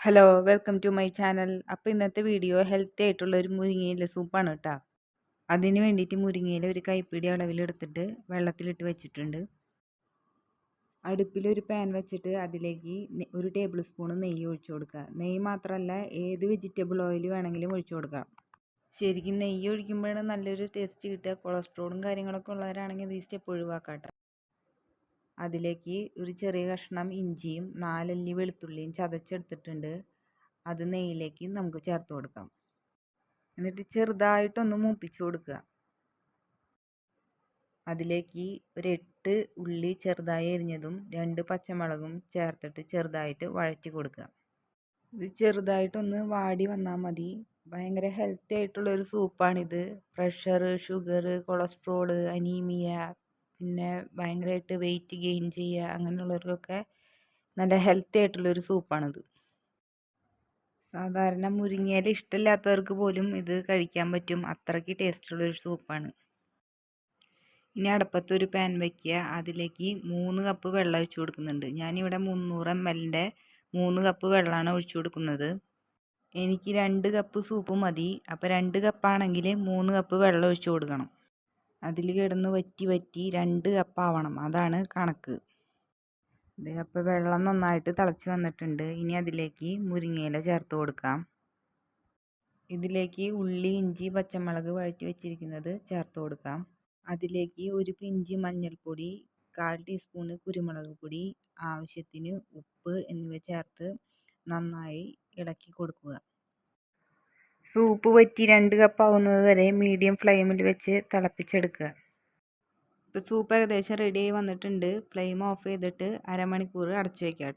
Hello welcome to my channel അപ്പോൾ ഇന്നത്തെ video healthy ആയിട്ടുള്ള ഒരു മുരിങ്ങയില സൂപ്പാണ് കേട്ടോ അതിന് വേണ്ടിയിട്ട് മുരിങ്ങയില ഒരു കൈപ്പിടി അളവിലെടുത്തിട്ട് വെള്ളത്തിലിട്ട് വെച്ചിട്ടുണ്ട്. അടുപ്പിലൊരു പാൻ വെച്ചിട്ട് അതിലേക്ക് ഒരു ടേബിൾ സ്പൂൺ നെയ്യ് ഒഴിച്ചു കൊടുക്കുക നെയ്യ് മാത്രമല്ല ഏത് വെജിറ്റബിൾ ഓയിൽ വേണമെങ്കിലും ഒഴിച്ചു കൊടുക്കാം. ശരിക്കും നെയ്യ് ഒഴിക്കുമ്പോഴാണ് നല്ലൊരു ടേസ്റ്റ് കിട്ടുക. കൊളസ്ട്രോളും കാര്യങ്ങളൊക്കെ ഉള്ളവരാണെങ്കിൽ ഈ സ്റ്റെപ്പ് ഒഴിവാക്കാം അതിലേക്ക് ഒരു ചെറിയ കഷ്ണം ഇഞ്ചിയും നാലല്ലി വെളുത്തുള്ളിയും ചതച്ചെടുത്തിട്ടുണ്ട്. അത് നെയ്യിലേക്ക് നമുക്ക് ചേർത്ത് കൊടുക്കാം. എന്നിട്ട് ചെറുതായിട്ടൊന്ന് മൂപ്പിച്ച് കൊടുക്കുക. അതിലേക്ക് ഒരു എട്ട് ഉള്ളി ചെറുതായി എരിഞ്ഞതും രണ്ട് പച്ചമുളകും ചേർത്തിട്ട് ചെറുതായിട്ട് വഴറ്റി കൊടുക്കുക. ഇത് ചെറുതായിട്ടൊന്ന് വാടി വന്നാൽ മതി. ഭയങ്കര ഹെൽത്തി ആയിട്ടുള്ള ഒരു സൂപ്പാണിത് പ്രഷർ ഷുഗർ കൊളസ്ട്രോൾ അനീമിയ പിന്നെ ഭയങ്കരമായിട്ട് വെയിറ്റ് ഗെയിൻ ചെയ്യുക അങ്ങനെയുള്ളവർക്കൊക്കെ നല്ല ഹെൽത്തി ആയിട്ടുള്ളൊരു സൂപ്പാണിത് സാധാരണ മുരിങ്ങയില ഇഷ്ടമില്ലാത്തവർക്ക് പോലും ഇത് കഴിക്കാൻ പറ്റും. അത്രയ്ക്ക് ടേസ്റ്റുള്ളൊരു സൂപ്പാണ് ഇനി അടുപ്പത്തൊരു പാൻ വയ്ക്കുക അതിലേക്ക് മൂന്ന് കപ്പ് വെള്ളം ഒഴിച്ചു കൊടുക്കുന്നുണ്ട്. ഞാനിവിടെ മുന്നൂറ് എം എല്ലിന്റെ മൂന്ന് കപ്പ് വെള്ളമാണ് ഒഴിച്ചു കൊടുക്കുന്നത്. എനിക്ക് രണ്ട് കപ്പ് സൂപ്പ് മതി. അപ്പോൾ രണ്ട് കപ്പാണെങ്കിൽ മൂന്ന് കപ്പ് വെള്ളം ഒഴിച്ചു കൊടുക്കണം. അതിൽ കിടന്ന് വറ്റി വറ്റി രണ്ട് കപ്പാവണം അതാണ് കണക്ക്. ഇത് അപ്പോൾ വെള്ളം നന്നായിട്ട് തിളച്ച് വന്നിട്ടുണ്ട്. ഇനി അതിലേക്ക് മുരിങ്ങയില ചേർത്ത് കൊടുക്കാം. ഇതിലേക്ക് ഉള്ളി ഇഞ്ചി പച്ചമുളക് വഴറ്റി വെച്ചിരിക്കുന്നത് ചേർത്ത് കൊടുക്കാം. അതിലേക്ക് ഒരു പിഞ്ച് മഞ്ഞൾപ്പൊടി കാൽ ടീസ്പൂണ് കുരുമുളക് പൊടി ആവശ്യത്തിന് ഉപ്പ് എന്നിവ ചേർത്ത് നന്നായി ഇളക്കി കൊടുക്കുക. സൂപ്പ് വറ്റി രണ്ട് കപ്പ് ആവുന്നത് വരെ മീഡിയം ഫ്ലെയിമിൽ വെച്ച് തിളപ്പിച്ചെടുക്കുക. ഇപ്പോൾ സൂപ്പ് ഏകദേശം റെഡി ആയി വന്നിട്ടുണ്ട്. ഫ്ലെയിം ഓഫ് ചെയ്തിട്ട് അരമണിക്കൂർ അടച്ചു വയ്ക്കാം